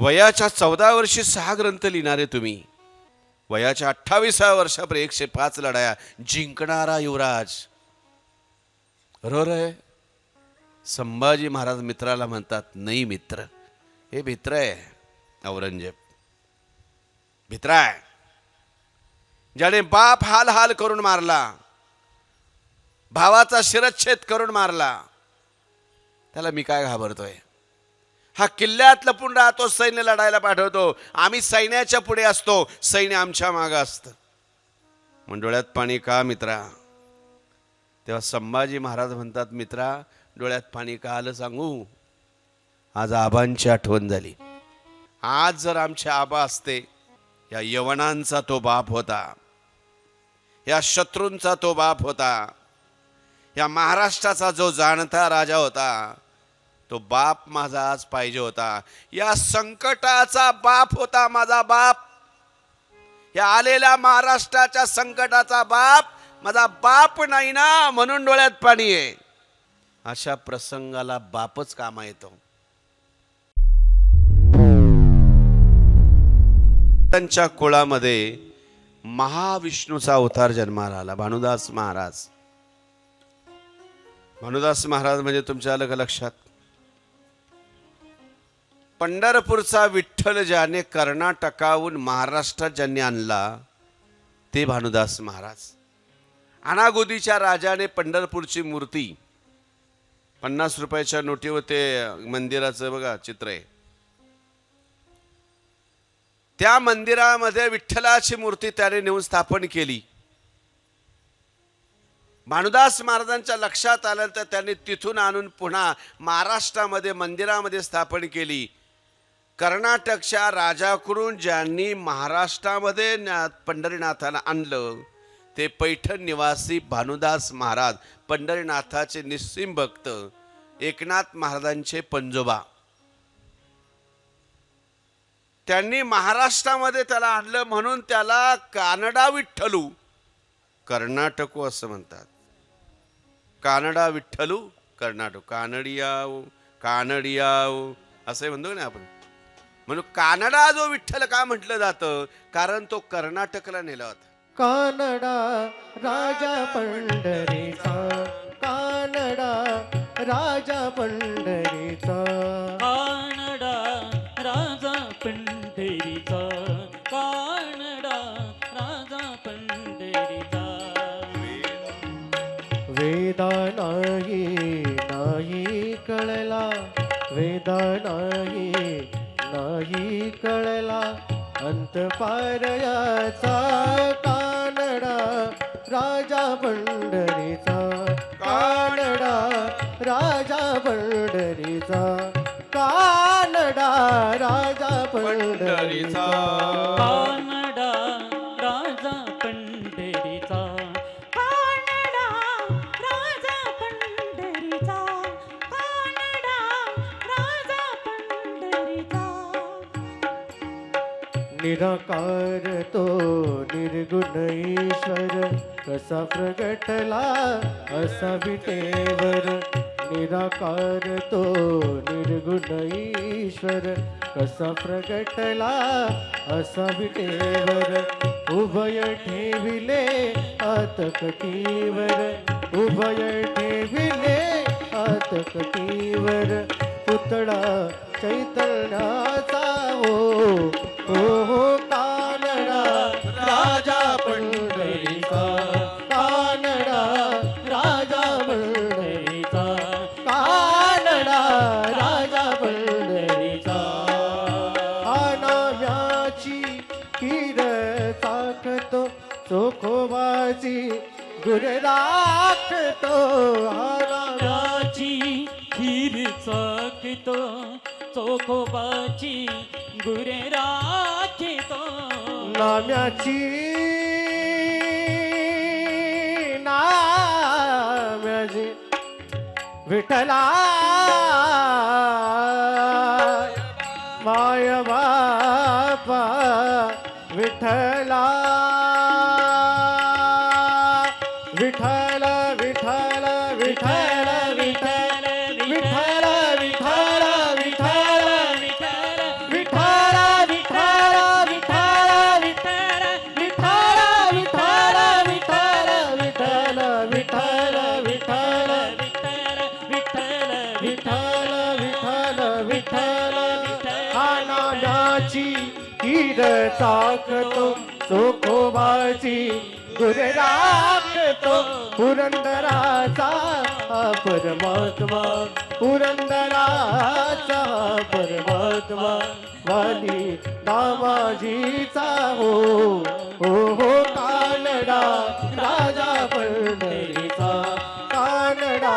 वयाच्या चौदा वर्षी सहा ग्रंथ लिहिणारे तुम्ही. वयाच्या अठ्ठावीसाव्या वर्षापर्यंत एकशे पाच लढाया जिंकणारा युवराज. रे संभाजी महाराज मित्राला म्हणतात नाही मित्र हे भित्र आहे औरंगजेब. भित्र आहे. ज्याने बाप हाल हाल करून मारला भावाचा शिरच्छेद करून मारला त्याला मी काय घाबरतोय? हा किल्ल्यात लपून राहतो सैन्य लढायला पाठवतो. आम्ही सैन्याच्या पुढे असतो. सैन्य आमच्या मागं असतं. मग डोळ्यात पाणी का मित्रा? तेव्हा संभाजी महाराज म्हणतात मित्रा डोळ्यात पाणी का आलं सांगू? आज आबांची आठवण झाली. आज जर आमचे आबा असते या यवनांचा तो बाप होता. या शत्रूंचा तो बाप होता. या महाराष्ट्राचा जो जाणता राजा होता तो बाप माझा आज पाहिजे होता. या संकटाचा बाप होता माझा बाप. या आलेल्या महाराष्ट्राच्या संकटाचा बाप माझा बाप नाही ना म्हणून डोळ्यात पाणी आहे. अशा प्रसंगाला बापच कामा येतो. त्यांच्या कुळामध्ये महाविष्णूचा अवतार जन्माला आला भानुदास महाराज. भानुदास महाराज म्हणजे तुमच्या अलग लक्षात? पंढरपूरचा विठ्ठल ज्याने कर्नाटकाहून महाराष्ट्रात ज्यांनी आणला ते भानुदास महाराज. अनागोदीच्या राजाने पंढरपूरची मूर्ती पन्नास रुपयाच्या नोटीवर ते मंदिराचं बघा चित्र. आहे त्या मंदिरामध्ये विठ्ठलाची मूर्ती त्याने नेऊन स्थापन केली. भानुदास महाराजांच्या लक्षात आलं तर त्यांनी तिथून आणून पुन्हा महाराष्ट्रामध्ये मंदिरामध्ये स्थापन केली. कर्नाटकच्या राजाकडून ज्यांनी महाराष्ट्रामध्ये पंढरीनाथाला आणलं ते पैठण निवासी भानुदास महाराज पंढरीनाथाचे निस्सिम भक्त एकनाथ महाराजांचे पंजोबा. त्यांनी महाराष्ट्रामध्ये त्याला आणलं म्हणून त्याला कानडा विठ्ठलू कर्नाटको असं म्हणतात. कानडा विठ्ठलू कर्नाटक. कानडियाव कानडियाव असे म्हणतो ना आपण? म्हणून कानडा जो विठ्ठल का म्हटलं जातं? कारण तो कर्नाटकला नेला होता. कानडा राजा पंढरीचा कानडा राजा पंढरीचा. राजा पंढरीचा. कानडा राजा पंढरीचा. कानडा राजा पंढरीचा. कानडा राजा पंढरीचा. निराकार तो निर्गुण ईश्वर कसा प्रगटला असा विटेवर निराकार तो निर्गुण ईश्वर कसा प्रगटला असा विटेवर उभय ठेविले आतकटीवर उभय ठेविले आतकटीवर पुतळा चैतन्याचा हो हो, हो राखतो अनाम्याची राची खीर चाकतो चोखोबाची गुरे राखितो. नाम्याची नाम्याची विठ्ठला माय नामाची कीर चाकतो चोखोबाची गुरे राखतो. पुरंदराचा परमात्मा पुरंदराचा परमात्मा वाली दामाजीचा हो. हो हो कानडा राजा पंढरीचा कानडा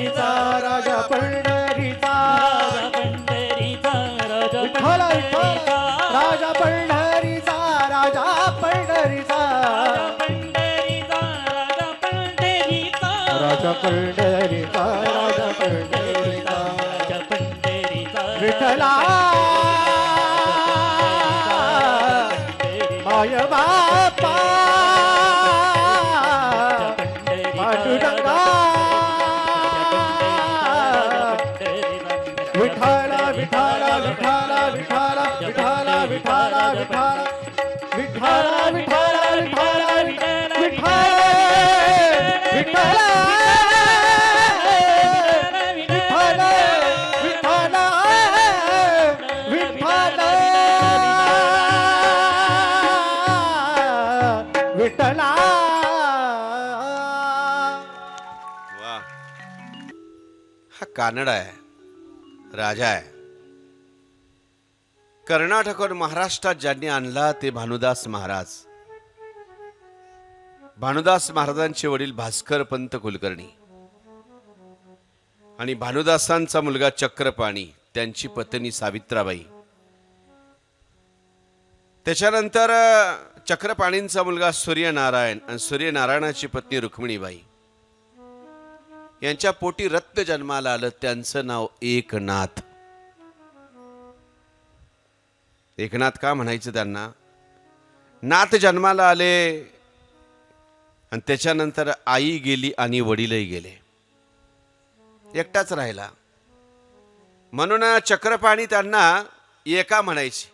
राजा पंढरीचा राजा राजा पंढरीचा राजा पंढरीचा पंढरीचा राजा पंढरीचा विठ्ठला माय बापा पांडुरंगा विठाला विठाला विठाला विठाला विठाला विठाला विठाला विठाला विठाला विठाला विठाला विठाला कानडा आहे राजा आहे. कर्नाटकवर महाराष्ट्रात ज्यांनी आणला ते भानुदास महाराज. भानुदास महाराजांचे वडील भास्कर पंत कुलकर्णी आणि भानुदासांचा मुलगा चक्रपाणी त्यांची पत्नी सावित्राबाई. त्याच्यानंतर चक्रपाणींचा मुलगा सूर्यनारायण आणि सूर्यनारायणाची पत्नी रुक्मिणीबाई. यांच्या पोटी रत्न जन्माला आलं त्यांचं नाव एकनाथ. एकनाथ का म्हणायचं त्यांना? नाथ जन्माला आले आणि त्याच्यानंतर आई गेली आणि वडीलही गेले. एकटाच राहिला. म्हणून चक्रपाणी त्यांना एका म्हणायची.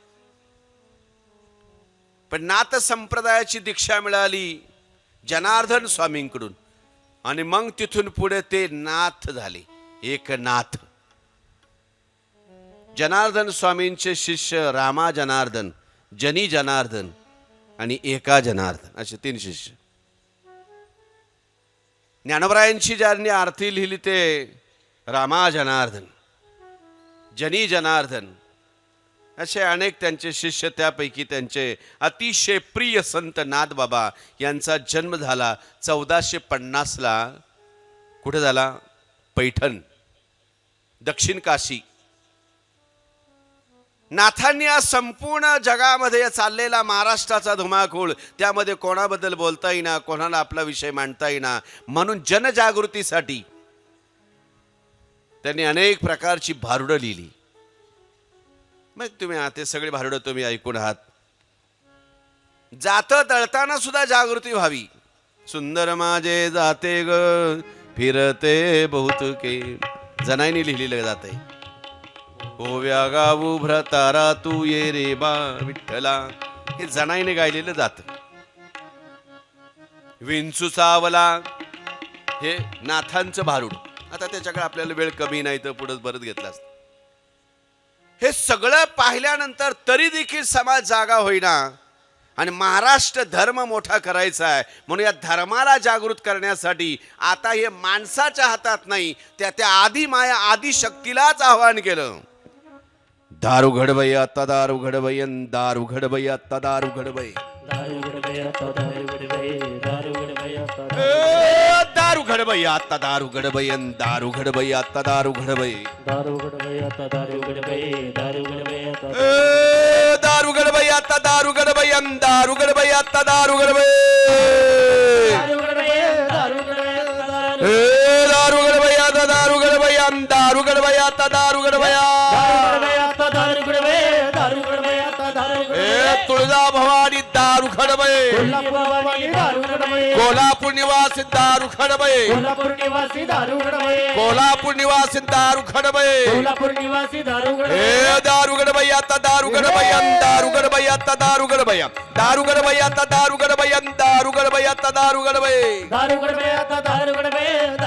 पण नाथ संप्रदायाची दीक्षा मिळाली जनार्दन स्वामींकडून. आणि मग तिथून पुढे ते नाथ झाले. एक नाथ. जनार्दन स्वामींचे शिष्य रामा जनार्दन जनी जनार्दन आणि एका जनार्दन असे तीन शिष्य. ज्ञानोबरायांची ज्यांनी आरती लिहिली ते रामा जनार्दन जनी जनार्दन असे अनेक त्यांचे शिष्य त्यापैकी त्यांचे अतिशय प्रिय संत नाथबाबा यांचा जन्म झाला चौदाशे पन्नासला. कुठे झाला? पैठण दक्षिण काशी. नाथांनी आज संपूर्ण जगामध्ये चाललेला महाराष्ट्राचा धुमाकूळ. त्यामध्ये कोणाबद्दल बोलता येईना कोणाला आपला विषय मांडता येईना म्हणून जनजागृतीसाठी त्यांनी अनेक प्रकारची भारुडं लिहिली. मग तुम्ही आहात ते सगळे भारुडं तुम्ही ऐकून आहात. जात तळताना सुद्धा जागृती व्हावी. सुंदर माझे जाते ग फिरते बहुतके जनाईने लिहिलेलं जाते ओव्या गाऊ भ्रतारा तू ये रे बा विठ्ठला. हे जनाईने गायलेलं जात. विंचू सावला हे नाथांचं भारूड. आता त्याच्याकडे आपल्याला वेळ कमी नाही तर पुढे बरंच घेतला असत. हे सगळं पाहिल्यानंतर तरी देखील समाज जागा होईना. आणि महाराष्ट्र धर्म मोठा करायचा आहे. म्हणून या धर्माला जागृत करण्यासाठी आता हे माणसाच्या हातात नाही त्या त्या आधी माया आधी शक्तीलाच आवाहन केलं. दारू घडवय आता दारू घडबयन दारू घडवय आता दारू घडवय. घडबई आता दारू उघडबई अन दार उघडबई आता दार उघडबई दारू उघडबाई आता दारू उघडबाई दारू उघडबाई आता दारू दार उघडबई आता आता दारू उघडबाई दारू उघडबाई दारू ए, दार उघडबई आता दार उघडबई अन दार उघडबई आता दार उघडबई दारू खडबळे कोल्हापूर निवासी दारू खडबळे कोल्हापूर निवासी दारू खडबळे हे दारू गडबई आता दारू गडबई दारू गडबई आता दारू गडबई दारू गडबई आता दारू गडबई दारू गडबई आता दारू गडबई दारू गडबई आता दारू गडबई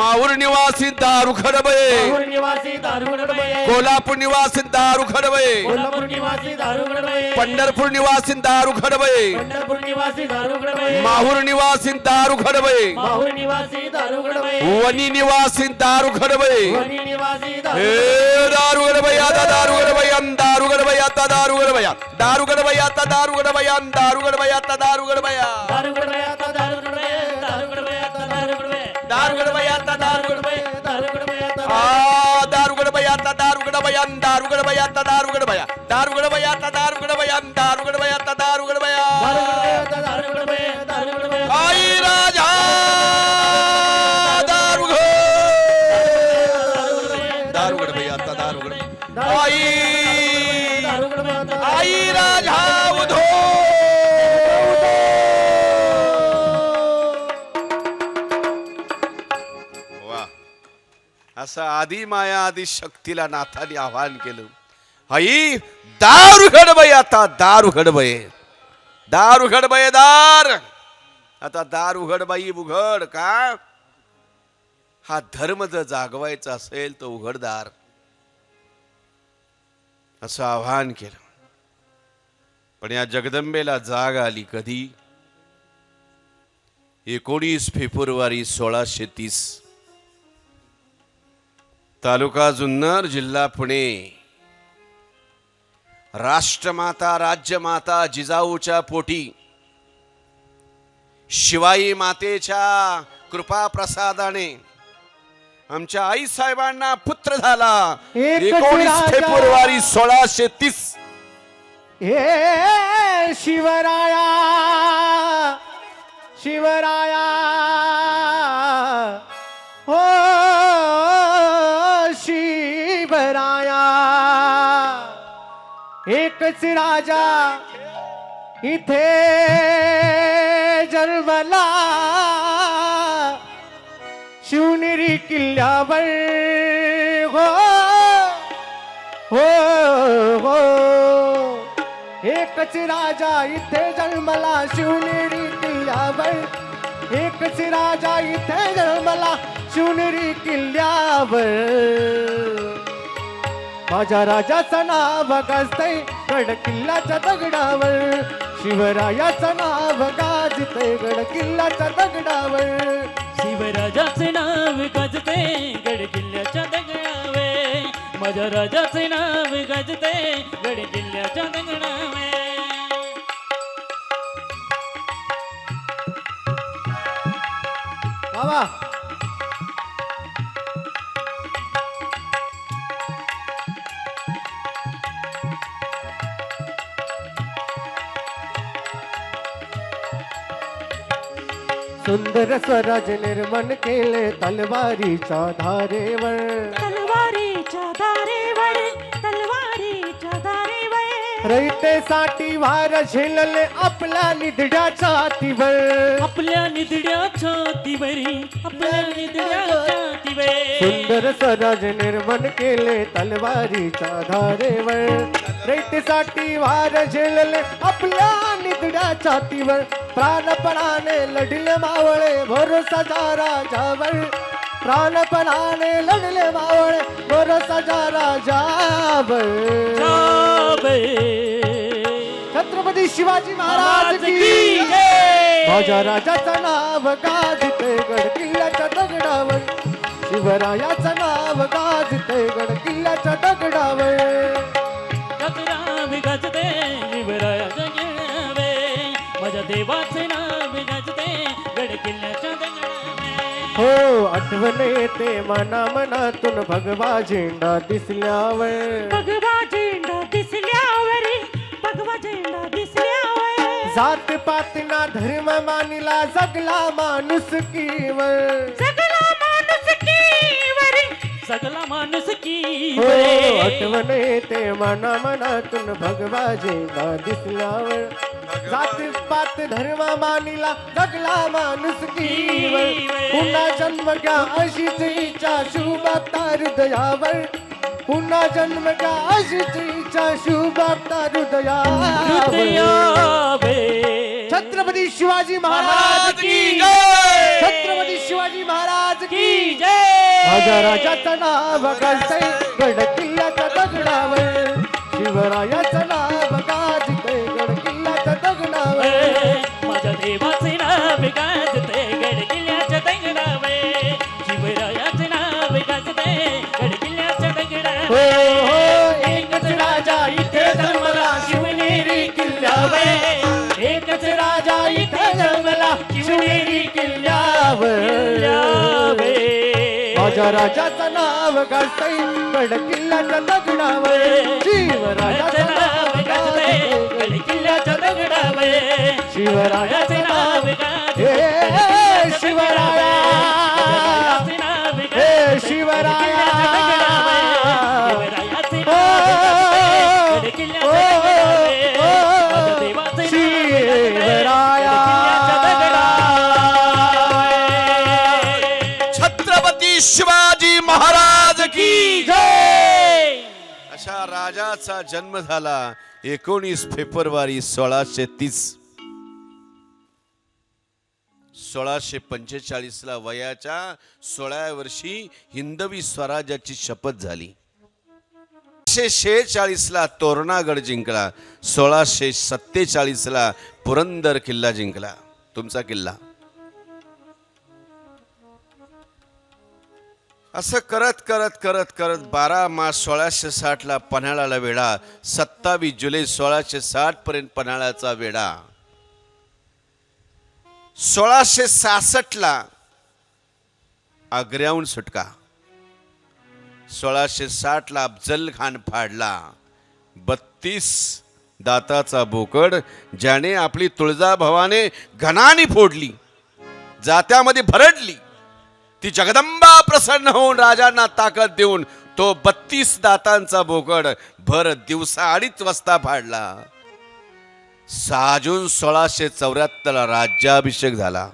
माऊर निवासी दारू खडबये कोल्हापूर निवासी दारू गडबये कोल्हापूर निवासी दारू खडबये कोल्हापूर निवासी दारू गडबये पंढरपूर निवासी दारू खडबये पंढरपूर निवासी दारू गडबये माहूर निवासी दारू खडबये माहूर निवासी दारू गडबये वनी निवासी दारू वणी निवासी दारू बाई आता दारुगड बाई दारुगड बाई आता दारुगड बाई दारुगड बाई आता दारुगड बाई दारुगड बाई आता दारुगड बाई दारू गडबये आता दारू गडबये दारू గడబయ దారు గడబయ దారు గడబయ దారు గడబయ దారు గడబయ आधी माया आधी शक्तीला नाथाने आवाहन केलं. आई दार उघड आता दार उघडबय दार उघडबय दार. आता दार उघड बाई उघड का? हा धर्म जर जागवायचा असेल तर उघडदार असं आवाहन केलं. पण या जगदंबेला जाग आली कधी? एकोणीस फेब्रुवारी सोळाशे तीस. तालुका जुन्नर जिल्हा पुणे. राष्ट्रमाता राज्यमाता जिजाऊच्या पोटी. शिवाई मातेच्या कृपा प्रसादाने आमच्या आई साहेबांना पुत्र झाला. एकोणीस. फेब्रुवारी सोळाशे तीस. हे शिवराया शिवराया. एकच राजा इथे जन्मला शिवनेरी किल्ल्यावर हो। हो हो। एकच राजा, इथे जन्मला शिवनेरी किल्ल्यावर। एकच राजा, इथे जन्मला शिवनेरी किल्ल्यावर। माझ्या राजाचं नाव गाजतय गड किल्ल्याच्या दगडावर. शिवरायाचं नाव गाजतय गड किल्ल्याच्या दगडावर. शिवराजाचे नाव गाजते गड किल्ल्याच्या दगडावे माझ्या राजाचे नाव गाजते गड किल्ल्याच्या दगडावे बाबा सुंदर स्वराज निर्माण केले तलवारीच्या धारेवर. रयतेसाठी वार झेलले आपल्या निधड्या छातीवर आपल्या निधड्या छातीवरी आपल्या निधड्या छातीवर सुंदर स्वराज निर्माण केले तलवारीच्या धारेवर. रयतेसाठी वार झेलले आपल्या निधड्या छातीवर प्राणपणाने लढले मावळे भरोसा जा राजावर. प्राणपणाने लढले मावळे भरोसा जा राजावर जावे. छत्रपती शिवाजी महाराज की. माझ्या राजाचं नाव गाजते गड किल्ल्याच्या दगडावर. शिवरायाचं नाव गाजते गड किल्ल्याच्या दगडावर. गाजते शिवरायाच्या माझ्या देवाचे नाव गाजते गड किल्ल्याच्या हो आठवण येते मना मनातून भगवा झेंडा दिसल्यावर. भगवा झेंडा दिसल्यावर भगवा झेंडा दिसल्यावर. जात पातना धर्म मानिला जगला माणूस कीवर. सगळा सगळा माणूस की हो आठवण येते मना मनातून भगवा झेंडा दिसल्यावर जात पात धर्म मानिला जगला माणूस कीवर पुन्हा जन्म घ्या अशीच इच्छा शुभ हृदयावर पुन्हा जन्म घ्या अशीच इच्छा शुभ हृदयावर हृदयावे छत्रपती शिवाजी महाराज की जय! छत्रपती शिवाजी महाराज की की जय. हजाराच्या राजाचं नाव गाजतंय गड किल्ल्याच्या दगडावर. शिवरायाचं नाव माझ्या राजाचं नाव गाजतंय. गड किल्ल्याच्या दगडावर. शिवरायाचं नाव गाजतंय. गड किल्ल्याच्या दगडावे शिवरायाचे नाव हे शिवराया. हे शिवराया. राजाचा जन्म झाला. एकोणीस फेब्रुवारी सोळाशे तीस. सोळाशे पंचेचाळीसला वयाच्या सोळाव्या वर्षी हिंदवी स्वराज्याची शपथ झाली. सोळाशे शेहेचाळीसला तोरणागड जिंकला. सोळाशे सत्तेचाळीसला पुरंदर किल्ला जिंकला. तुमचा किल्ला. असं करत करत करत करत बारा मास सोळाशे साठला पन्हाळाला वेढा. सत्तावीस जुलै सोळाशे साठ पर्यंत पन्हाळ्याचा वेढा. सोळाशे सासष्टला आग्र्याहून सुटका. सोळाशे साठला अफजल खान फाडला. बत्तीस दाताचा बोकड ज्याने आपली तुळजाभवाने घनाने फोडली. जात्यामध्ये भरडली. ती जगदंबा प्रसन्न होऊन राजांना ताकद देऊन तो बत्तीस दातांचा बोकड भर दिवसा अडीच वाजता फाडला. सहा जून सोळाशे चौऱ्याहत्तरला राज्याभिषेक झाला.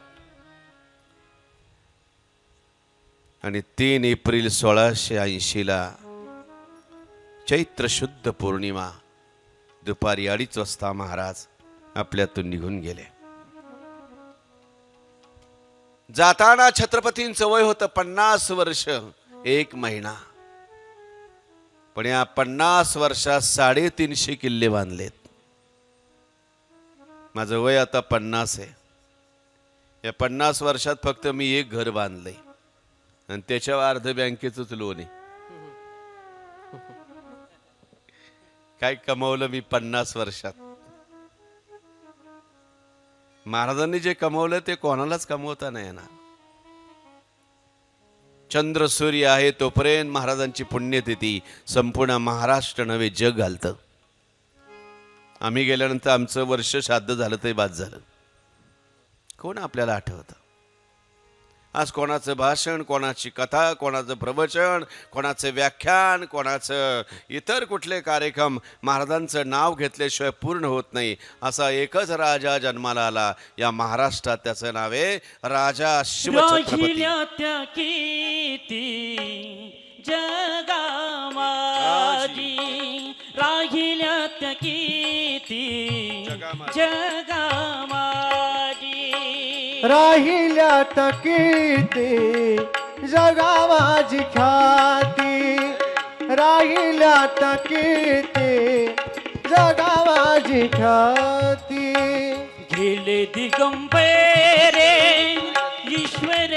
आणि तीन एप्रिल सोळाशे ऐंशीला चैत्र शुद्ध पौर्णिमा दुपारी अडीच वाजता महाराज आपल्यातून निघून गेले. जाताना छत्रपतींचं वय होतं पन्नास वर्ष. एक महिना. पण या पन्नास वर्षात साडेतीनशे किल्ले बांधलेत. माझं वय आता पन्नास आहे. या पन्नास वर्षात फक्त मी एक घर बांधलंय. आणि त्याच्यावर अर्ध बँकेचंच लोन आहे. काय कमवलं मी पन्नास वर्षात? महाराजांनी जे कमवलं ते कोणालाच कमवता नाही येणार. चंद्र सूर्य आहे तोपर्यंत महाराजांची पुण्यतिथी संपूर्ण महाराष्ट्र नव्हे जग घालतं. आम्ही गेल्यानंतर आमचं वर्ष श्राद्ध झालं ते बाद झालं. कोण आपल्याला आठवतं? आज कोणाचं भाषण कोणाची कथा कोणाचं प्रवचन कोणाचं व्याख्यान कोणाचं इतर कुठले कार्यक्रम महाराजांचं नाव घेतल्याशिवाय पूर्ण होत नाही. असा एकच राजा जन्माला आला. या महाराष्ट्रात त्याचं नाव आहे राजा शिवछत्रपती. जगामाजी. राहिल्या त्या किती जगामाजी. राहिल्या तकीती जगा माझी ख्याती. राहिल्या तकीती जगा माझी ख्याती. गेले दिगंबरे ईश्वर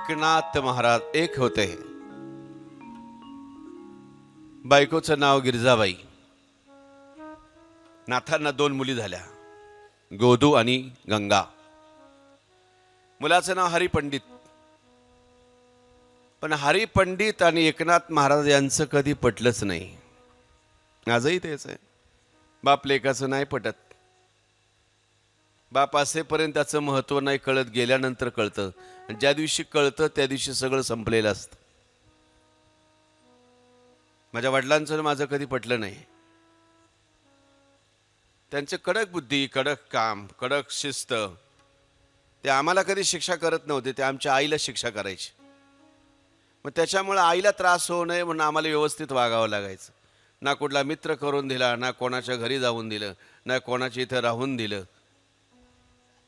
एकनाथ महाराज एक होते बायकोचं नाव गिरजाबाई. नाथांना दोन मुली झाल्या गोदू आणि गंगा. मुलाचं नाव हरिपंडित. पण हरिपंडित आणि एकनाथ महाराज यांचं कधी पटलंच नाही. आजही तेच आहे. बाप लेकाचं नाही पटत. बाप असेपर्यंत त्याचं महत्त्व नाही कळत गेल्यानंतर कळतं. आणि ज्या दिवशी कळतं त्या दिवशी सगळं संपलेलं असतं. माझ्या वडिलांचं माझं कधी पटलं नाही. त्यांचे कडक बुद्धी कडक काम कडक शिस्त ते आम्हाला कधी शिक्षा करत नव्हते ते आमच्या आईला शिक्षा करायची. मग त्याच्यामुळे आईला त्रास होऊ नये म्हणून आम्हाला व्यवस्थित वागावं लागायचं. ना कुठला मित्र करून दिला ना कोणाच्या घरी जाऊन दिलं ना कोणाच्या इथं राहून दिलं.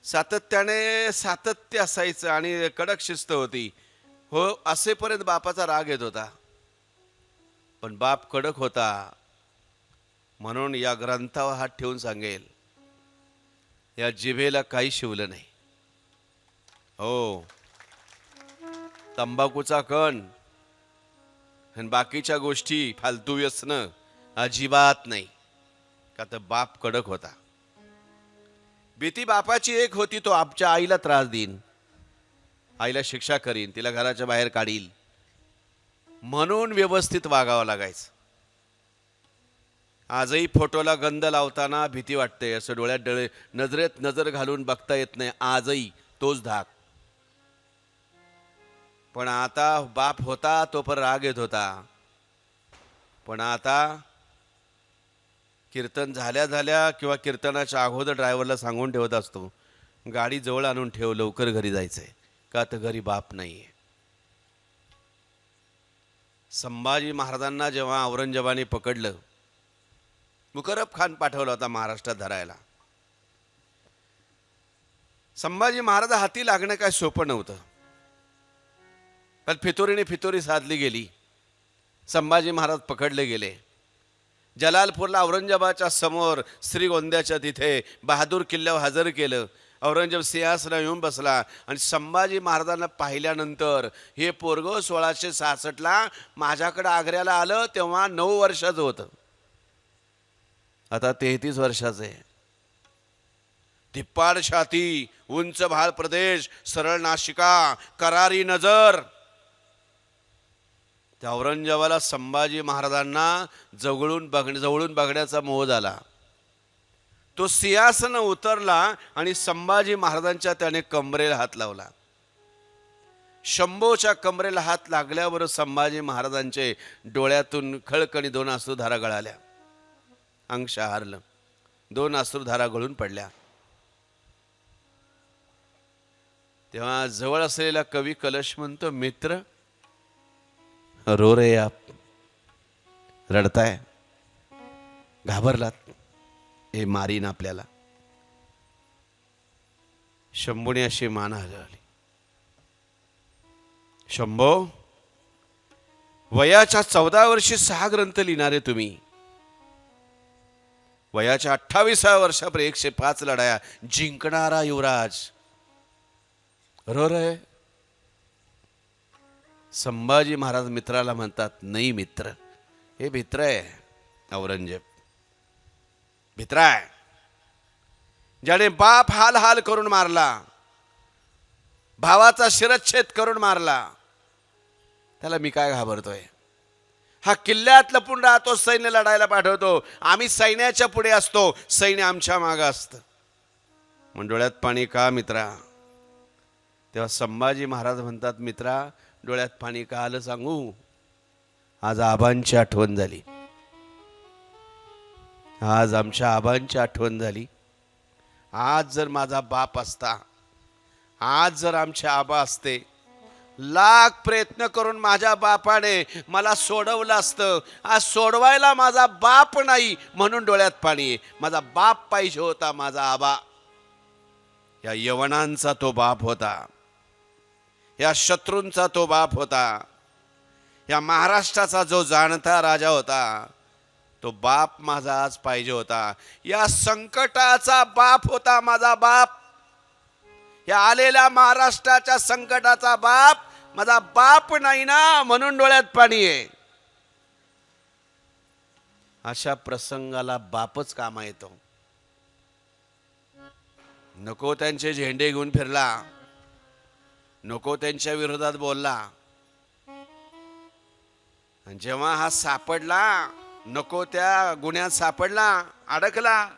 सातत्याने सातत्य असायचं आणि कडक शिस्त होती. हो असेपर्यंत बापाचा राग येत होता. पण बाप कडक होता म्हणून या ग्रंथावर हात ठेवून सांगेल या जिभेला काही शिवलं नाही. हो. तंबाखूचा कण आणि बाकीच्या गोष्टी फालतू व्यसनं अजिबात नाही. का तर बाप कडक होता. भीती बापाची एक होती तो आमच्या आईला त्रास देईन. आईला शिक्षा करीन तिला घराच्या बाहेर काढील. म्हणून व्यवस्थित वागावं लागायचं. आजही फोटोला गंध लावताना भीती वाटते असं डोळ्यात डोळे नजरेत नजर घालून बघता येत नाही आजही तोच धाक. पण आता बाप होता तो पण राग येत होता. पण आता कीर्तन झाल्या झाल्या किंवा कीर्तनाच्या अगोदर ड्रायव्हरला सांगून ठेवत असतो गाडी जवळ आणून ठेव लवकर घरी जायचंय. का तर घरी बाप नाहीये. संभाजी महाराजांना जेव्हा औरंगजेबाने पकडलं मुकरब खान पाठवला होता महाराष्ट्रात धरायला. संभाजी महाराज हाती लागणं काय सोपं नव्हतं. पण फितोरीने फितोरी साधली गेली. संभाजी महाराज पकडले गेले. जलालपूरला औरंगजेबाच्या समोर श्रीगोंद्याच्या तिथे बहादूर किल्ल्यावर हजर केलं. औरंगजेब सिंहासना येऊन बसला आणि संभाजी महाराजांना पाहिल्यानंतर हे पोरग सोळाशे सहासष्टला माझ्याकडे आग्र्याला आलं तेव्हा नऊ वर्षाचं होतं. आता तेहतीस वर्षाचं आहे. धिप्पाड छाती उंच भाल प्रदेश सरळ नाशिका करारी नजर. त्या औरंगजेबाला संभाजी महाराजांना जवळून बघ जवळून बघण्याचा मोह झाला. तो सिंहासन उतरला आणि संभाजी महाराजांच्या त्याने कमरेला हात लावला. शंभोच्या कमरेला हात लागल्यावर संभाजी महाराजांचे डोळ्यातून खळकणी दोन अश्रुधारा गळाल्या. अंग शहारलं दोन अश्रुधारा गळून पडल्या. तेव्हा जवळ असलेला कवी कलश म्हणतो मित्र रो रे आप। रडताय घाबरलात। हे मारीन आपल्याला। शंभूने अशी मान हलवली शंभो वयाच्या चौदा वर्षी सहा ग्रंथ लिहिणारे तुम्ही। वयाच्या अठ्ठावीसाव्या वर्षापर्यंत एकशे पाच लढाया जिंकणारा युवराज। रो रे संभाजी महाराज मित्राला म्हणतात नाही मित्र हे मित्र आहे औरंगजेब. मित्र आहे. ज्याने बाप हाल हाल करून मारला भावाचा शिरच्छेद करून मारला त्याला मी काय घाबरतोय? हा किल्ल्यात लपून राहतो सैन्य लढायला पाठवतो. आम्ही सैन्याच्या पुढे असतो सैन्य आमच्या मागं असतं. मंडोळ्यात पाणी का मित्रा? तेव्हा संभाजी महाराज म्हणतात मित्रा डोळ्यात पाणी का आलं सांगू? आज आबांची आठवण झाली. आज आमच्या आबांची आठवण झाली. आज जर माझा बाप असता आज जर आमचे आबा असते लाख प्रयत्न करून माझ्या बापाने मला सोडवलं असतं. आज सोडवायला माझा बाप नाही म्हणून डोळ्यात पाणी आहे. माझा बाप पाहिजे होता माझा आबा. या यवनांचा तो बाप होता. या शत्रूंचा तो बाप होता. या महाराष्ट्राचा जो जाणता राजा होता तो बाप माझा आज पाहिजे होता. या संकटाचा बाप होता माझा बाप. या आलेल्या महाराष्ट्राच्या संकटाचा बाप माझा बाप नाही ना म्हणून डोळ्यात पाणी आहे. अशा प्रसंगाला बापच कामा येतो. नको त्यांचे झेंडे घेऊन फिरला. नको त्यांच्या विरोधात बोलला. जेव्हा हा सापडला नको त्या गुन्ह्यात सापडला अडकला.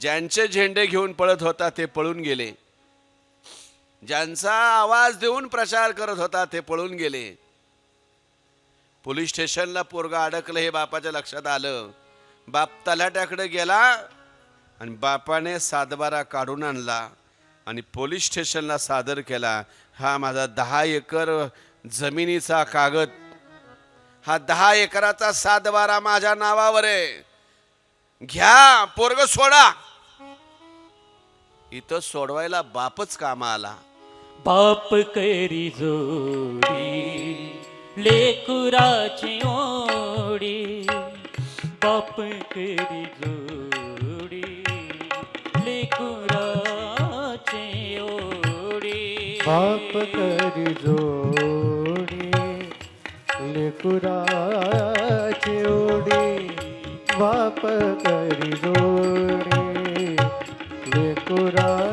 ज्यांचे झेंडे घेऊन पळत होता ते पळून गेले. ज्यांचा आवाज देऊन प्रचार करत होता ते पळून गेले. पोलीस स्टेशनला पोरगा अडकलं हे बापाच्या लक्षात आलं. बाप तलाट्याकडे गेला आणि बापाने सातबारा काढून आणला. आणि पोलीस स्टेशनला सादर केला हा माझा दहा एकर जमिनीचा कागद. हा दहा एकराचा सातबारा माझ्या नावावर आहे. घ्या पोरग सोडा. इथं सोडवायला बापच कामा आला. बाप करी जोडी लेकुराची ओडी. बाप करी जोडी लेकुरा ओडी बाप करी जोडी लेकुराची ओढी बाप करी जोडी लेकुराचे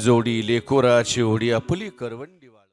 जोडी लेकोराची होडी आपली करवणी